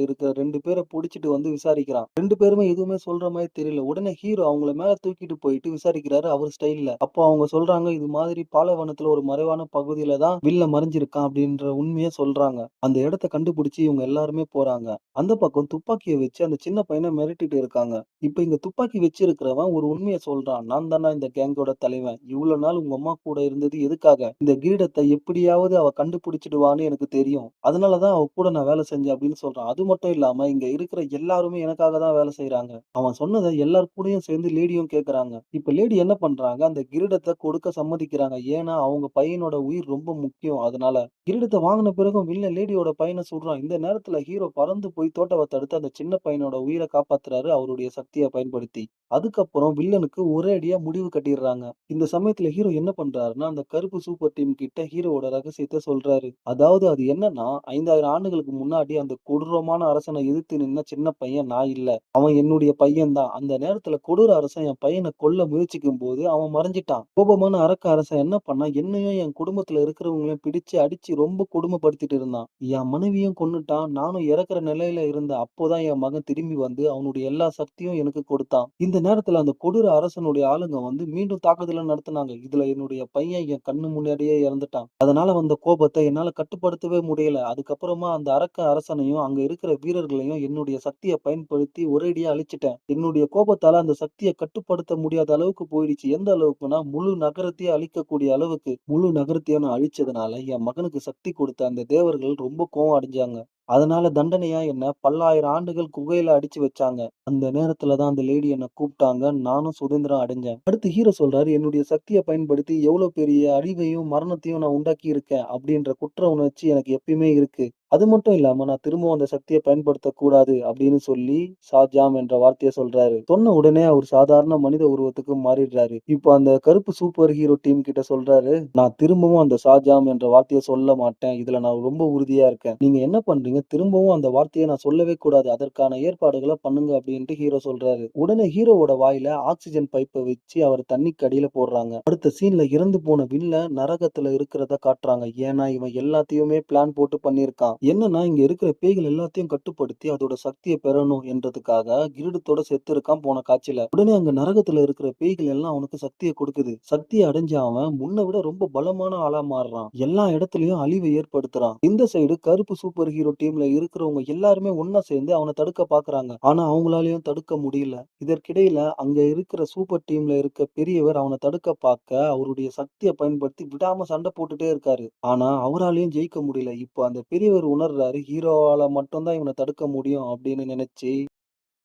இருக்கிற 2 பேர புடிச்சிட்டு வந்து விசாரிக்கிறான். ரெண்டு பேருமே எதுவுமே சொல்ற மாதிரி தெரியல. உடனே ஹீரோ அவங்கள மேல தூக்கிட்டு போயிட்டு விசாரிக்கிறாரு அவர் ஸ்டைல்ல. அப்போ அவங்க சொல்றாங்க, "இது மாதிரி பாலைவனத்துல ஒரு மறைவான பகுதியில தான் வில்ல மறைஞ்சிருக்கான்." அப்படின்ற உண்மையை சொல்றாங்க. அந்த இடத்த கண்டுபிடிச்சு இவங்க எல்லாருமே போறாங்க. அந்த பக்கம் துப்பாக்கிய வச்சு அந்த சின்ன பையனை மிரட்டிட்டு இருக்காங்க. இப்ப இங்க துப்பாக்கி வச்சிருக்கிறவன் ஒரு உண்மையை சொல்றான். "நான் தானா இந்த கேங்கோட தலைவன். இவ்வளவு நாள் உங்க அம்மா கூட இருந்தது எதுக்காக? இந்த கிரீடத்தை எப்படியாவது அவ கண்டுபிடிச்சிடுவான்னு எனக்கு தெரியும். அதனாலதான் அவ கூட நான் வேலை செஞ்சேன்." அப்படின்னு சொல்றான். அது மட்டும் இல்லாம இங்க இருக்கிற எல்லாருமே எனக்காக தான் வேலை செய்யறாங்க அவன் சொன்னதை எல்லார் கூடயும் சேர்ந்து லேடியும் கேட்கறாங்க. இப்ப லேடி என்ன பண்றாங்க, அந்த கிரீடத்தை கொடுக்க சம்மதிக்கிறாங்க. ஏன்னா அவங்க பையனோட உயிர் ரொம்ப முக்கியம். அதனால கிரீடத்தை வாங்கின பிறகும் வில்லன் லேடியோட பையனை சொல்றான் இந்த நேரத்துல ஹீரோ பறந்து போய் தோட்டவத்தை அடுத்து அந்த சின்ன பையனோட உயிர காப்பாத்துறாரு அவருடைய சக்தியை பயன்படுத்தி. அதுக்கப்புறம் வில்லனுக்கு ஒரே அடியா முடிவு கட்டிடுறாங்க இந்த சமயத்துல ஹீரோ என்ன பண்றாருன்னா, அந்த கருப்பு சூப்பர் டீம் கிட்ட ஹீரோவோட ரகசியத்தை சொல்றாரு. அதாவது அது என்னன்னா, 5000 ஆண்டுகளுக்கு முன்னாடி அந்த கொடூரமான அரசனை எதிர்த்து நின்ன சின்ன பையன் நான் இல்ல. அவன் என்னுடைய பையன் தான். அந்த நேரத்துல கொடூர அரசன் என் பையனை கொல்ல முயற்சிக்கும் போது அவன் மறைஞ்சிட்டான். கோபமான அரக்க அரசன் என்ன பண்ணான், என்னையும் என் குடும்பத்துல இருக்கிறவங்களையும் பிடிச்சு அடிச்சு ரொம்ப கொடுமைப்படுத்திட்டு இருந்தான். என் மனைவியும் கொன்னுட்டான். நானும் இறக்குற நிலையில இருந்த அப்போதான் என் மகன் திரும்பி வந்து அவனுடைய எல்லா சக்தியும் எனக்கு கொடுத்தான். இந்த நேரத்துல அந்த கொடூர அரசனுடைய ஆளுங்க வந்து மீண்டும் தாக்குதல நடத்தினாங்க இதுல என்னுடைய பையன் என் கண்ணு முன்னாடியே இறந்துட்டான். அதனால வந்த கோபத்தை என்னால கட்டுப்படுத்தவே முடியல. அதுக்கப்புறமா அந்த அரக்க அரசனையும், அங்க இருக்கிற வீரர்களையும் என்னுடைய சக்தியை பயன்படுத்தி ஒரேடியா அழிச்சிட்டேன் என்னுடைய கோபத்தால அந்த சக்தியை கட்டுப்படுத்த முடியாத அளவுக்கு போயிடுச்சு. எந்த அளவுக்குன்னா, முழு நகரத்தையே அழிக்கக்கூடிய அளவுக்கு முழு நகரத்தையும் நான் அழிச்சதுனால, என் மகனுக்கு சக்தி கொடுத்த அந்த தேவர்கள் ரொம்ப கோவம் அடைஞ்சாங்க. அதனால தண்டனையா என்ன பல்லாயிரம் ஆண்டுகள் குகையில அடிச்சு வச்சாங்க. அந்த நேரத்துல தான் அந்த லேடி என்ன கூப்பிட்டாங்க. நானும் சுதந்திரம் அடைஞ்சேன். அடுத்து ஹீரோ சொல்றாரு, "என்னுடைய சக்தியை பயன்படுத்தி எவ்வளவு பெரிய அழிவையும், மரணத்தையும் நான் உண்டாக்கி இருக்கேன். அப்படின்ற குற்ற உணர்ச்சி எனக்கு எப்பயுமே இருக்கு. அது மட்டும் இல்லாம நான் திரும்பவும் அந்த சக்தியை பயன்படுத்தக்கூடாது அப்படின்னு சொல்லி ஷாஜாம் என்ற வார்த்தையை சொல்றாரு. சொன்ன உடனே அவர் சாதாரண மனித உருவத்துக்கு மாறிடுறாரு. இப்போ அந்த கருப்பு சூப்பர் ஹீரோ டீம் கிட்ட சொல்றாரு, "நான் திரும்பவும் அந்த ஷாஜாம் என்ற வார்த்தையை சொல்ல மாட்டேன். இதுல நான் ரொம்ப உறுதியா இருக்கேன். நீங்க என்ன பண்றீங்க, திரும்பவும் அந்த வார்த்தையை நான் சொல்லவே கூடாது. அதற்கான ஏற்பாடுகளை பண்ணுங்க." அப்படின்ட்டு ஹீரோ சொல்றாரு. உடனே ஹீரோவோட வாயில ஆக்சிஜன் பைப்பை வச்சு அவர் தண்ணிக்கு அடியில போடுறாங்க. அடுத்த சீன்ல இறந்து போன வில்ல நரகத்துல இருக்கிறத காட்டுறாங்க. ஏன்னா இவன் எல்லாத்தையுமே பிளான் போட்டு பண்ணியிருக்கான். என்னன்னா இங்க இருக்கிற பேய்கள் எல்லாத்தையும் கட்டுப்படுத்தி அதோட சக்தியை பெறணும் என்றதுக்காக கிரீடத்தோட செத்துருக்கான் போன காட்சியில. உடனே அங்க நரகத்துல இருக்கிற பேய்கள் எல்லாம் அவனுக்கு சக்தியை கொடுக்குது. சக்தியை அடைஞ்ச அவன் முன்ன விட ரொம்ப பலமான ஆளா மாறுறான். எல்லா இடத்துலயும் அழிவை ஏற்படுத்துறான். இந்த சைடு கருப்பு சூப்பர் ஹீரோ டீம்ல இருக்கிறவங்க எல்லாருமே ஒன்னா சேர்ந்து அவனை தடுக்க பாக்குறாங்க. ஆனா அவங்களாலயும் தடுக்க முடியல. இதற்கிடையில அங்க இருக்கிற சூப்பர் டீம்ல இருக்க பெரியவர் அவனை தடுக்க பார்க்க அவருடைய சக்தியை பயன்படுத்தி விடாம சண்டை போட்டுட்டே இருக்காரு. ஆனா அவராலையும் ஜெயிக்க முடியல. இப்போ அந்த பெரியவர் உணர்றாரு, ஹீரோவால மட்டும்தான் இவனை தடுக்க முடியும் அப்படின்னு நினைச்சு